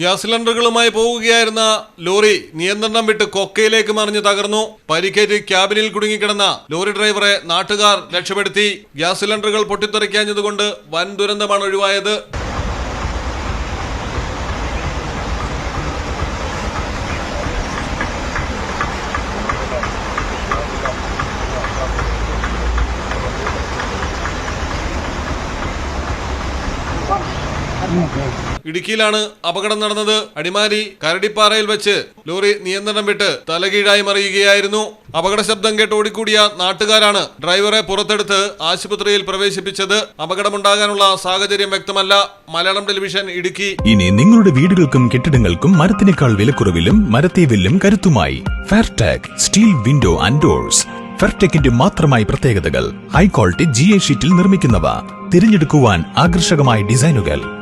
Gas സിലിണ്ടറുകളുമായി പോവുകയായിരുന്ന lorry നിയന്ത്രണം വിട്ട് കൊക്കയിലേക്ക് മറിഞ്ഞ് തകർന്നു. പരിക്കേറ്റ് ക്യാബിനിൽ കുടുങ്ങിക്കിടന്ന ലോറി ഡ്രൈവറെ നാട്ടുകാർ രക്ഷപ്പെടുത്തി. ഗ്യാസ് സിലിണ്ടറുകൾ പൊട്ടിത്തെറിക്കാഞ്ഞതുകൊണ്ട് വൻ ദുരന്തമാണ് ഒഴിവായത്. ഇടുക്കിയിലാണ് അപകടം നടന്നത്. അടിമാലി കരടിപ്പാറയിൽ വെച്ച് ലോറി നിയന്ത്രണം വിട്ട് തലകീഴായി മറിയുകയായിരുന്നു. അപകട ശബ്ദം കേട്ട് ഓടിക്കൂടിയ നാട്ടുകാരാണ് ഡ്രൈവറെ പുറത്തെടുത്ത് ആശുപത്രിയിൽ പ്രവേശിപ്പിച്ചത്. അപകടമുണ്ടാകാനുള്ള സാഹചര്യം വ്യക്തമല്ല. മലയാളം ടെലിവിഷൻ ഇടുക്കി. ഇനി നിങ്ങളുടെ വീടുകൾക്കും കെട്ടിടങ്ങൾക്കും മരത്തിനേക്കാൾ വിലക്കുറവിലും മരത്തെ വില്ലും കരുത്തുമായി. Fairtag steel window and doors ഫെയർടെക്കിന്റെ മാത്രമായി പ്രത്യേകതകൾ. ഹൈ ക്വാളിറ്റി ജി എ ഷീറ്റിൽ നിർമ്മിക്കുന്നവ. തിരഞ്ഞെടുക്കുവാൻ ആകർഷകമായ ഡിസൈനുകൾ.